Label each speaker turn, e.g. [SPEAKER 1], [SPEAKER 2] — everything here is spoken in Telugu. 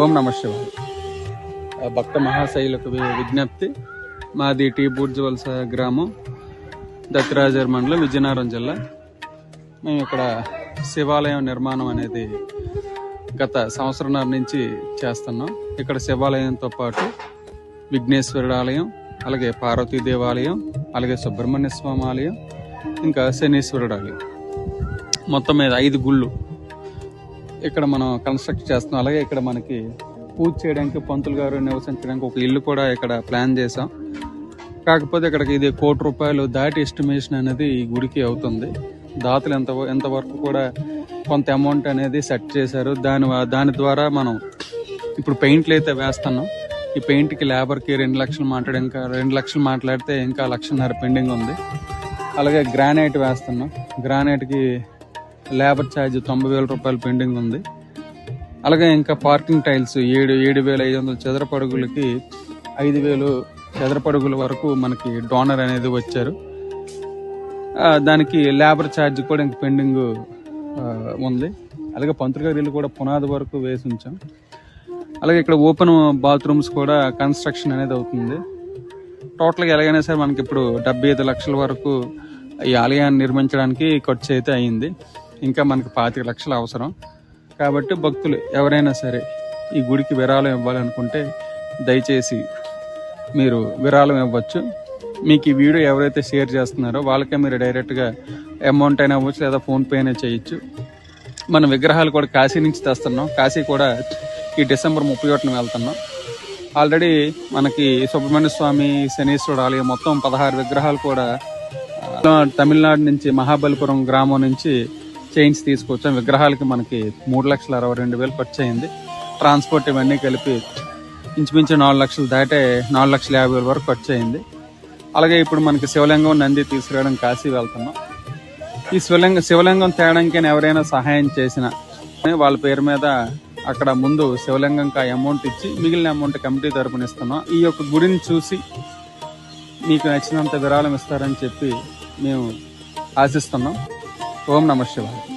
[SPEAKER 1] ఓం నమ శివాయ. భక్త మహాశైలకు విజ్ఞప్తి. మాది టీ బూర్జ్ గ్రామం దత్తిరాజర్ మండలం విజయనగరం జిల్లా. మేము ఇక్కడ శివాలయం నిర్మాణం అనేది గత సంవత్సరంన్నర నుంచి చేస్తున్నాం. ఇక్కడ శివాలయంతో పాటు విఘ్నేశ్వరుడు ఆలయం అలాగే పార్వతీ దేవాలయం అలాగే సుబ్రహ్మణ్య స్వామి ఆలయం ఇంకా శనీశ్వరుడు ఆలయం మొత్తం మీద ఐదు గుళ్ళు. ఇక్కడ మనం కన్స్ట్రక్ట్ చేస్తున్నాం. అలాగే ఇక్కడ మనకి పూజ చేయడానికి పంతులు గారు నివసించడానికి ఒక ఇల్లు కూడా ఇక్కడ ప్లాన్ చేసాం కాకపోతే ఇక్కడికి ఇది కోటి రూపాయలు దాటి ఎస్టిమేషన్ అనేది ఈ గుడికి అవుతుంది. దాతలు ఎంత ఎంతవరకు కూడా కొంత అమౌంట్ అనేది సెట్ చేశారు. దాని దాని ద్వారా మనం ఇప్పుడు పెయింట్లు అయితే వేస్తున్నాం. ఈ పెయింట్కి లేబర్కి రెండు లక్షలు మాట్లాడి ఇంకా రెండు లక్షలు మాట్లాడితే ఇంకా లక్షన్నర పెండింగ్ ఉంది. అలాగే గ్రానైట్ వేస్తున్నాం. గ్రానైట్కి లేబర్ ఛార్జ్ తొంభై వేల రూపాయలు పెండింగ్ ఉంది. అలాగే ఇంకా పార్కింగ్ టైల్స్ ఏడు ఏడు వేల ఐదు వందల చదరపడుగులకి ఐదు వేలు చదరపడుగుల వరకు మనకి డోనర్ అనేది వచ్చారు. దానికి లేబర్ ఛార్జ్ కూడా ఇంక పెండింగ్ ఉంది. అలాగే పంతులుగారి ఇల్లు కూడా పునాది వరకు వేసి ఉంచాం. అలాగే ఇక్కడ ఓపెన్ బాత్రూమ్స్ కూడా కన్స్ట్రక్షన్ అనేది అవుతుంది. టోటల్గా ఎలాగైనా సరే మనకి ఇప్పుడు డెబ్బై ఐదు లక్షల వరకు ఈ ఆలయాన్ని నిర్మించడానికి ఖర్చు అయితే అయింది. ఇంకా మనకు పాతిక లక్షలు అవసరం. కాబట్టి భక్తులు ఎవరైనా సరే ఈ గుడికి విరాళం ఇవ్వాలనుకుంటే దయచేసి మీరు విరాళం ఇవ్వచ్చు. మీకు ఈ వీడియో ఎవరైతే షేర్ చేస్తున్నారో వాళ్ళకే మీరు డైరెక్ట్గా అమౌంట్ అయినా అవ్వచ్చు లేదా ఫోన్పే అయినా చేయొచ్చు. మన విగ్రహాలు కూడా కాశీ నుంచి తెస్తున్నాం. కాశీ కూడా ఈ డిసెంబర్ ముప్పై ఒకటిన వెళ్తున్నాం. ఆల్రెడీ మనకి సుబ్రహ్మణ్య స్వామి శనీశ్వరుడు ఆలయం మొత్తం పదహారు విగ్రహాలు కూడా తమిళనాడు నుంచి మహాబలిపురం గ్రామం నుంచి చైన్స్ తీసుకొచ్చాం. విగ్రహాలకి మనకి మూడు లక్షల అరవై రెండు వేలు ఖర్చు అయింది. ట్రాన్స్పోర్ట్ ఇవన్నీ కలిపి ఇంచుమించు నాలుగు లక్షలు దాటే నాలుగు లక్షల యాభై వేల వరకు ఖర్చు అయింది. అలాగే ఇప్పుడు మనకి శివలింగం నంది తీసుకురావడం కాశీ వెళ్తున్నాం. ఈ శివలింగం శివలింగం తేడానికైనా ఎవరైనా సహాయం చేసినా వాళ్ళ పేరు మీద అక్కడ ముందు శివలింగంకి ఆ అమౌంట్ ఇచ్చి మిగిలిన అమౌంట్ కమిటీ తరపున ఇస్తున్నాం. ఈ యొక్క గుడిని చూసి మీకు నచ్చినంత విరాళం ఇస్తారని చెప్పి మేము ఆశిస్తున్నాం. ఓం నమ శివాయ